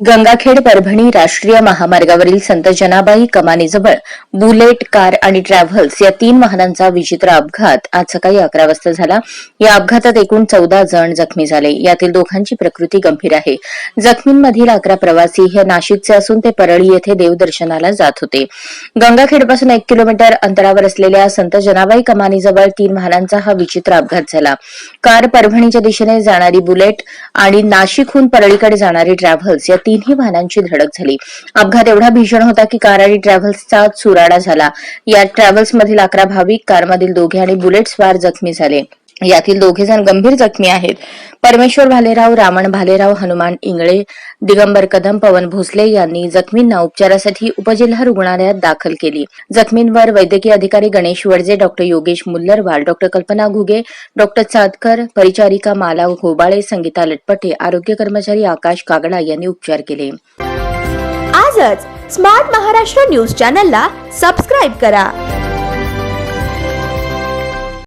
गंगाखेड परभणी राष्ट्रीय महामार्गावरील संत जनाबाई कमानीजवळ बुलेट कार आणि ट्रॅव्हल्स या तीन वाहनांचा विचित्र अपघात आज सकाळी अकरा वाजता झाला. या अपघातात एकूण चौदा जण जखमी झाले. यातील दोघांची प्रकृती गंभीर आहे. जखमींमधील अकरा प्रवासी हे नाशिकचे असून ते परळी येथे देवदर्शनाला जात होते. गंगाखेडपासून एक किलोमीटर अंतरावर असलेल्या संत जनाबाई कमानीजवळ तीन वाहनांचा हा विचित्र अपघात झाला. कार परभणीच्या दिशेने जाणारी बुलेट आणि नाशिकहून परळीकडे जाणारी ट्रॅव्हल्स या तिन्ही वाहनांची धडक झाली. अपघात एवढा भीषण होता की कार आणि ट्रॅव्हल्सचा चुराडा झाला. या ट्रॅव्हल्समधील अकरा भाविक कारमधील दोघे आणि बुलेट स्वार जखमी झाले. यातील दोघे जण गंभीर जखमी आहेत. परमेश्वर भालेराव रामण भालेराव हनुमान इंगळे दिगंबर कदम पवन भोसले यांनी जखमींना उपचारासाठी उपजिल्हा रुग्णालयात दाखल केली. जखमींवर वैद्यकीय अधिकारी Ganesh Wadje doctor Yogesh Mullarwal doctor Kalpana Ghuge doctor चादकर परिचारिका माला घोबाळे संगीता लटपटे आरोग्य कर्मचारी आकाश कागडा यांनी उपचार केले. आजच स्मार्ट महाराष्ट्र न्यूज चॅनलला सबस्क्राईब करा.